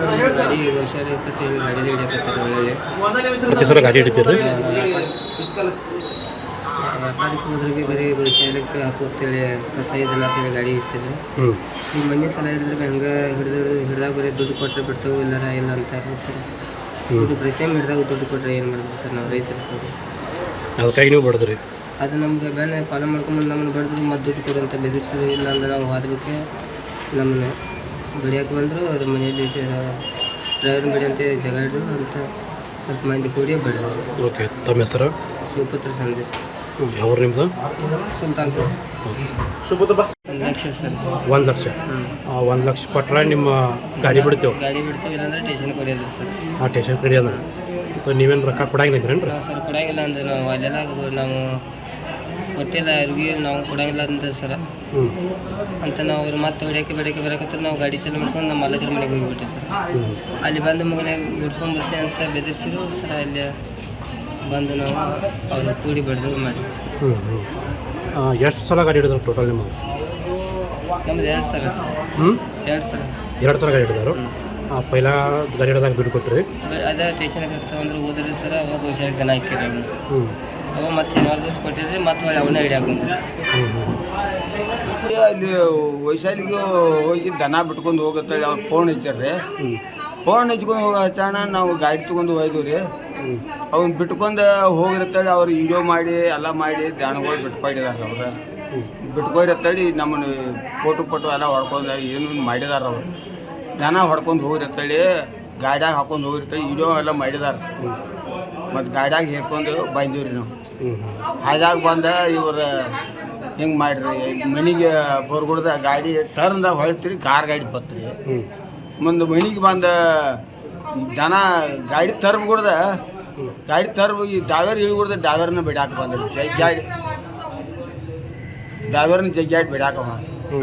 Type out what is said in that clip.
ಗಾಡಿ ಹುಷಾರಿಕತ್ತೆ ಗಾಡಿ ಹಿಡಿಯಕತ್ತಾರೆ ಒಳ್ಳೆ ಮತ್ತೆ ಸಲ ಗಾಡಿ ಹಿಡಿತೀರಿ ವ್ಯಾಪಾರಕ್ಕೆ ಹೋದ್ರೆ ಭೀ ಬರೀ ಹುಷಾರಕ್ಕೆ ಹಾಕೋತೇಳಿ ಕಸ ಇದನ್ನ ಅಂತೇಳಿ ಗಾಡಿ ಹಿಡ್ತಿದ್ರು ಈ ಮನೆ ಸಲ ಹಿಡಿದ್ರೆ ಹಂಗೆ ಹಿಡಿದು ಹಿಡ್ದಾಗ ಬರೀ ದುಡ್ಡು ಕೊಟ್ಟರೆ ಬಿಡ್ತಾವೆ ಇಲ್ಲಾರ ಇಲ್ಲ ಅಂತ ಸರ್. ದುಡ್ಡು ಪ್ರತಿಯೊಮ್ಮೆ ಹಿಡ್ದಾಗ ದುಡ್ಡು ಕೊಟ್ಟರೆ ಏನು ಮಾಡಿದ್ರಿ ಸರ್ ನಾವು ರೈತರು ಅದಕ್ಕಾಗಿ ನೀವು ಬಡಿದ್ರಿ. ಅದು ನಮ್ಗೆ ಬೇನೆ ಫಾಲೋ ಮಾಡ್ಕೊಂಬಂದು ನಮ್ಮನ್ನು ಬಡಿದ್ರು ಮತ್ತು ದುಡ್ಡು ಕೊಡಂತ ಬೆದರಿಸಿದ್ರು ಇಲ್ಲ ಅಂದ್ರೆ ನಾವು ಹೋದ್ಬೇಕು ನಮ್ಮನ್ನ ಬಡಿಯಕ್ಕೆ ಬಂದರು ಅವ್ರ ಮನೆಯಲ್ಲಿ ಡ್ರೈವರ್ ಬಿಡಿ ಅಂತ ಜಗಾಡ್ರು ಅಂತ ಸ್ವಲ್ಪ ಮಂದಿ ಕೂಡಿ ಬಡಿದ್ರು ಓಕೆ ತಮ್ಮ ಹೆಸರು? ಸುಪುತ್ರ ಸಂದೇಶ್. ಅವ್ರು ನಿಮ್ದು? ಸುಲ್ತಾನ್ ಸುಪುತ್ರ ಒಂದು ಲಕ್ಷ ಸರ್. ಒಂದು ಲಕ್ಷ? ಒಂದು ಲಕ್ಷ ಕೊಟ್ಟರೆ ನಿಮ್ಮ ಗಾಡಿ ಬಿಡ್ತೇವೆ? ಗಾಡಿ ಬಿಡ್ತೇವೆ ಇಲ್ಲಾಂದ್ರೆ ಟೇಷನ್ ಕೊಡಿಯೋದು ಸರ್. ಆ ಟೇಷನ್ ಕಡೆ ಅಂದ್ರೆ ಮತ್ತು ನೀವೇನು ರೊಕ್ಕ ಕೊಡಂಗಿಲ್ಲ ಸರ್ ಕೊಡಂಗಿಲ್ಲ ಅಂದ್ರೆ ನಾವು ಅಲ್ಲೆಲ್ಲ ನಾವು ಕೊಟ್ಟಿಲ್ಲ ಯಾರಿಗೂ ನಾವು ಕೊಡಂಗಿಲ್ಲ ಅಂತ ಸರ. ಹ್ಞೂ ಅಂತ ನಾವು ಅವ್ರು ಮತ್ತೆ ಹೊಡಿಯೋಕೆ ಬಡಿಯಕ್ಕೆ ಬರಕತ್ರ ನಾವು ಗಾಡಿ ಚಾಲು ಮಾಡ್ಕೊಂಡು ನಮ್ಮ ಮಾಲಕರ ಮನೆಗೆ ಹೋಗಿಬಿಟ್ಟೆ ಸರ್. ಅಲ್ಲಿ ಬಂದು ಮಗನೇ ಗುಡ್ಸ್ಕೊಂಡು ಬರ್ತೀನಿ ಅಂತ ಬೆದರಿಸಿರು ಸರ್ ಅಲ್ಲಿ ಬಂದು ನಾವು ಅವ್ರ ಕೂಡಿ ಬಡಿದು ಮಾಡಿ ಹ್ಞೂ ಹ್ಞೂ ಎಷ್ಟು ಸಲ ಗಾಡಿ ಹಿಡಿದ್ರು ಟೋಟಲ್ ನಿಮಗೆ? ನಮ್ದು ಎರಡು ಸಲ ಸರ್. ಹ್ಞೂ ಎರಡು ಸಲ ಎರಡು ಸಲ ಗಾಡಿ ಹಿಡಿದಾರು? ಪೈಲ ಗಾಡಿ ಹಿಡಿದಾಗ ದುಡ್ಡು ಕೊಟ್ರಿ? ಅದೇ ಟೇಷನ್ಗೆ ಅಂದ್ರೆ ಹೋದ್ರಿ ಸರ್ ಅವಾಗ ಹುಷಾರಿಗೆ ದನ ಹಾಕಿರಿ ಹ್ಞೂ ಅವಾಗ ಮತ್ತೆ ಶನಿವಾರ ದಿವಸ ಮತ್ತೆ ಹೊಳ್ಳಿ ಹಿಡಿಯಾಕ ಅಲ್ಲಿ ವೈಶಾಲಿಗೆ ಹೋಗಿ ದನ ಬಿಟ್ಕೊಂಡು ಹೋಗತ್ತೇಳಿ ಅವ್ರು ಫೋನ್ ಹಚ್ಚಾರ್ರಿ ಫೋನ್ ಹಚ್ಕೊಂಡು ಹೋಗೋ ಹಚ್ಚಾಣ ನಾವು ಗಾಡಿ ತೊಗೊಂಡು ಹೋಯ್ದು ರೀ. ಅವ್ನು ಬಿಟ್ಕೊಂಡು ಹೋಗಿರತ್ತೇಳಿ ಅವ್ರು ಇಂಜೋ ಮಾಡಿ ಎಲ್ಲ ಮಾಡಿ ದಾನಗಳು ಬಿಟ್ಕೊಂಡಿದ್ದಾರೆ ಅವ್ರು. ಬಿಟ್ಕೊಂಡಿರತ್ತೇಳಿ ನಮ್ಮನ್ನು ಫೋಟೋ ಪೋಟೋ ಎಲ್ಲ ಹೊಡ್ಕೊಂಡು ಏನು ಮಾಡಿದಾರೆ ಅವ್ರು. ದನ ಹೊಡ್ಕೊಂಡು ಹೋಗಿರತ್ತೇಳಿ ಗಾಡ್ಯಾಗ ಹಾಕೊಂಡು ಹೋಗಿರ್ತೇಳಿ ಇಂಜೋ ಎಲ್ಲ ಮಾಡಿದಾರೆ. ಮತ್ತು ಗಾಡ್ಯಾಗ ಹಿಡ್ಕೊಂಡು ಬಂದೀವಿ ನಾವು. ಹಾಯ್ದಾಗ ಬಂದ ಇವ್ರ ಹಿಂಗೆ ಮಾಡಿರಿ ಮನೆಗೆ ಬರ್ಗುಡ್ದ ಗಾಡಿ ಟರ್ನ್ದಾಗ ಹೊಳ್ತೀರಿ ಕಾರ್ ಗಾಡಿ ಬತ್ರಿ ಮುಂದೆ ಮನೆಗೆ ಬಂದ ದನ ಗಾಡಿ ತರ್ಬಿಡ್ದ ಗಾಡಿ ತರ್ಬ ಈ ಡಾಗರ್ ಇಳ್ಬಿಡ್ದ ಡಾಗರ್ನ ಬಿಡಾಕ ಬಂದ್ರಿ. ಜಗ್ಗಾಡಿ ಡಾಗರ್ನ ಜಗ್ಗಾಡಿ ಬಿಡಾಕ ಹ್ಞೂ